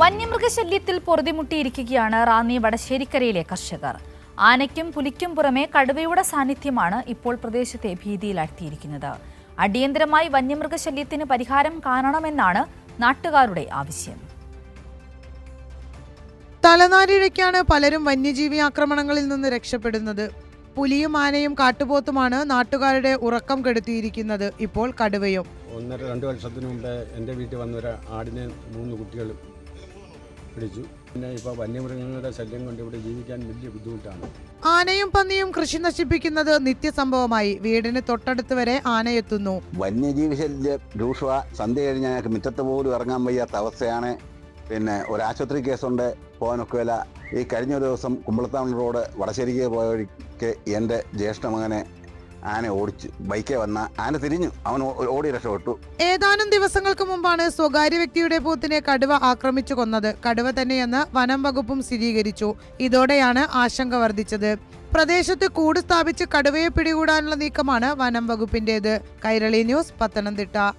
വന്യമൃഗശല്യത്തിൽ പൊറുതിമുട്ടിയിരിക്കുകയാണ് റാന്നി വടശ്ശേരിക്കരയിലെ കർഷകർ. ആനയ്ക്കും പുലിക്കും പുറമെ കടുവയുടെ സാന്നിധ്യമാണ് ഇപ്പോൾ പ്രദേശത്തെ ഭീതിയിലാഴ്ത്തിയിരിക്കുന്നത്. അടിയന്തരമായി വന്യമൃഗശല്യത്തിന് പരിഹാരം കാണണമെന്നാണ് നാട്ടുകാരുടെ ആവശ്യം. തലനാരിഴയ്ക്കാണ് പലരും വന്യജീവി ആക്രമണങ്ങളിൽ നിന്ന് രക്ഷപ്പെടുന്നത്. പുലിയും ആനയും കാട്ടുപോത്തുമാണ് നാട്ടുകാരുടെ ഉറക്കം കെടുത്തിയിരിക്കുന്നത് ഇപ്പോൾ കടുവയും. ഒന്നര രണ്ട് വർഷത്തിനു മുമ്പേ എന്റെ വീട്ടിൽ വന്നൊരു ആടിനെ മൂന്ന് കുട്ടികൾ പിടിച്ചു. പിന്നെ ഇപ്പോൾ വന്യമൃഗങ്ങളുടെ ശല്യം കൊണ്ട് ഇവിടെ ജീവിക്കാൻ വലിയ ബുദ്ധിമുട്ടാണ്. ആനയും പന്നിയും കൃഷി നശിപ്പിക്കുന്നത് നിത്യസംഭവമായി. വീടിന് തൊട്ടടുത്ത് വരെ ആനയെത്തുന്നു. വന്യജീവി ശല്യം രൂക്ഷ സന്ധ്യ കഴിഞ്ഞാൽ ഞങ്ങൾക്ക് മുറ്റത്ത് പോലും ഇറങ്ങാൻ വയ്യാത്ത അവസ്ഥയാണ്. പിന്നെ ഒരു ആശുപത്രി കേസുണ്ട്. പോകാനൊക്കെയില്ല ഈ കഴിഞ്ഞ ഒരു ദിവസം കുമ്പളത്താമൺ റോഡ് വടശ്ശേരിക്ക് പോയ വഴിക്ക് എന്റെ ജ്യേഷ്ഠ മകനെ ആന ഓടിച്ച് ബൈക്കേ വന്ന ആന തിരിഞ്ഞു. അവൻ ഓടി രക്ഷപ്പെട്ടു. ഏതാനും ദിവസങ്ങൾക്ക് മുമ്പാണ് സ്വകാര്യ വ്യക്തിയുടെ പോത്തിനെ കടുവ ആക്രമിച്ചു കൊന്നത്. കടുവ തന്നെയെന്ന് വനം വകുപ്പും സ്ഥിരീകരിച്ചു. ഇതോടെയാണ് ആശങ്ക വർദ്ധിച്ചത്. പ്രദേശത്ത് കൂട് സ്ഥാപിച്ച് കടുവയെ പിടികൂടാനുള്ള നീക്കമാണ് വനം വകുപ്പിന്റേത്. കൈരളി ന്യൂസ് പത്തനംതിട്ട.